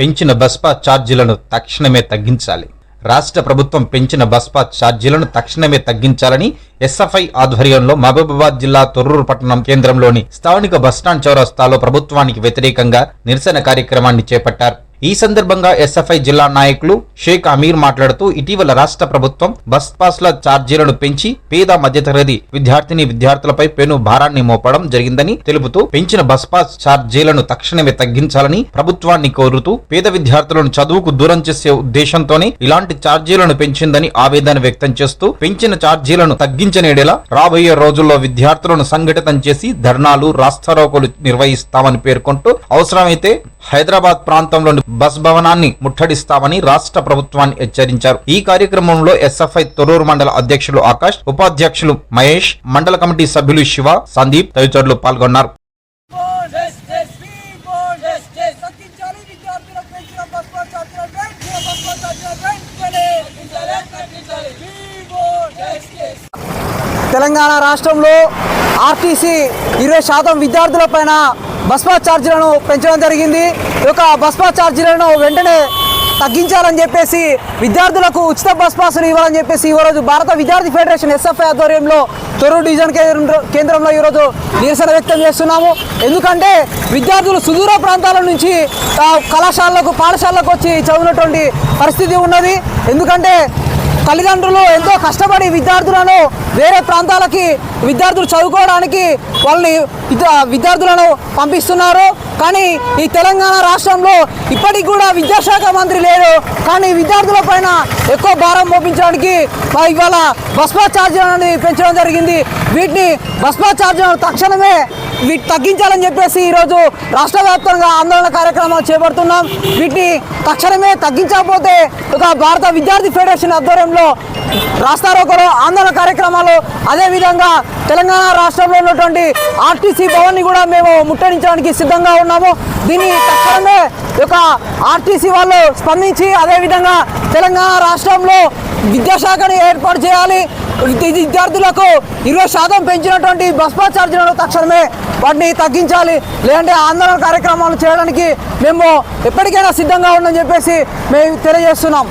పెంచిన బస్పా ఛార్జీలను తక్షణమే తగ్గించాలి. రాష్ట్ర ప్రభుత్వం పెంచిన బస్పా ఛార్జీలను తక్షణమే తగ్గించాలని ఎస్ఎఫ్ఐ ఆధ్వర్యంలో మహబూబాబాద్ జిల్లా తొర్రూరు పట్టణం కేంద్రంలోని స్థానిక బస్టాండ్ చౌరస్తాలో ప్రభుత్వానికి వ్యతిరేకంగా నిరసన కార్యక్రమాన్ని చేపట్టారు. ఈ సందర్భంగా ఎస్ఎఫ్ఐ జిల్లా నాయకులు షేక్ అమీర్ మాట్లాడుతూ ఇటీవల రాష్ట్ర ప్రభుత్వం బస్ పాస్ల ఛార్జీలను పెంచి పేద మధ్యతరగతి విద్యార్థిని విద్యార్థులపై పెను భారాన్ని మోపడం జరిగిందని తెలుపుతూ పెంచిన బస్ పాస్ ఛార్జీలను తక్షణమే తగ్గించాలని ప్రభుత్వాన్ని కోరుతూ పేద విద్యార్థులను చదువుకు దూరం చేసే ఉద్దేశంతోనే ఇలాంటి ఛార్జీలను పెంచిందని ఆవేదన వ్యక్తం చేస్తూ పెంచిన ఛార్జీలను తగ్గించనేడేలా రాబోయే రోజుల్లో విద్యార్థులను సంఘటితం చేసి ధర్నాలు రాస్తారోకోలు నిర్వహిస్తామని పేర్కొంటూ అవసరమైతే హైదరాబాద్ ప్రాంతంలోని బస్ భవనాన్ని ముట్టడిస్తామని రాష్ట్ర ప్రభుత్వాన్ని హెచ్చరించారు. ఈ కార్యక్రమంలో ఎస్ఎఫ్ఐ తొర్రూరు మండల అధ్యక్షులు ఆకాష్ ఉపాధ్యక్షులు మహేష్ మండల కమిటీ సభ్యులు శివ సందీప్ తదితరులు పాల్గొన్నారు. తెలంగాణ రాష్ట్రంలో ఆర్టీసీ ఇరవై శాతం విద్యార్థుల బస్పా బస్ పాస్ ఛార్జీలను పెంచడం జరిగింది. ఈ యొక్క బస్ పాస్ ఛార్జీలను వెంటనే తగ్గించాలని చెప్పేసి విద్యార్థులకు ఉచిత బస్ పాసులు ఇవ్వాలని చెప్పేసి ఈరోజు భారత విద్యార్థి ఫెడరేషన్ ఎస్ఎఫ్ఐ ఆధ్వర్యంలో తొరూరు డివిజన్ కేంద్రం కేంద్రంలో ఈరోజు నిరసన వ్యక్తం చేస్తున్నాము. ఎందుకంటే విద్యార్థులు సుదూర ప్రాంతాల నుంచి కళాశాలలకు పాఠశాలకు వచ్చి చదివినటువంటి పరిస్థితి ఉన్నది. ఎందుకంటే తల్లిదండ్రులు ఎంతో కష్టపడి విద్యార్థులను వేరే ప్రాంతాలకి విద్యార్థులు చదువుకోవడానికి వాళ్ళని విద్యార్థులను పంపిస్తున్నారు. కానీ ఈ తెలంగాణ రాష్ట్రంలో ఇప్పటికి కూడా విద్యాశాఖ మంత్రి లేరు. కానీ విద్యార్థుల పైన ఎక్కువ భారం మోపించడానికి ఇవాళ బస్ ఛార్జీలను పెంచడం జరిగింది. వీటిని బస్ ఛార్జీలను తక్షణమే వీటి తగ్గించాలని చెప్పేసి ఈరోజు రాష్ట్ర వ్యాప్తంగా ఆందోళన కార్యక్రమాలు చేపడుతున్నాం. వీటిని తక్షణమే తగ్గించకపోతే ఒక భారత విద్యార్థి ఫెడరేషన్ ఆధ్వర్యంలో రాస్తారోకలు ఆందోళన కార్యక్రమాలు అదేవిధంగా తెలంగాణ రాష్ట్రంలో ఉన్నటువంటి ఆర్టీసీ భవన్ని కూడా మేము ముట్టడించడానికి సిద్ధంగా ఉన్నాము. దీన్ని తక్షణమే యొక్క ఆర్టీసీ వాళ్ళు స్పందించి అదేవిధంగా తెలంగాణ రాష్ట్రంలో విద్యాశాఖని ఏర్పాటు చేయాలి. విద్యార్థులకు ఇరవై శాతం పెంచినటువంటి బస్పా ఛార్జీలను తక్షణమే వాటిని తగ్గించాలి. లేదంటే ఆందోళన కార్యక్రమాలు చేయడానికి మేము ఎప్పటికైనా సిద్ధంగా ఉందని చెప్పేసి మేము తెలియజేస్తున్నాం.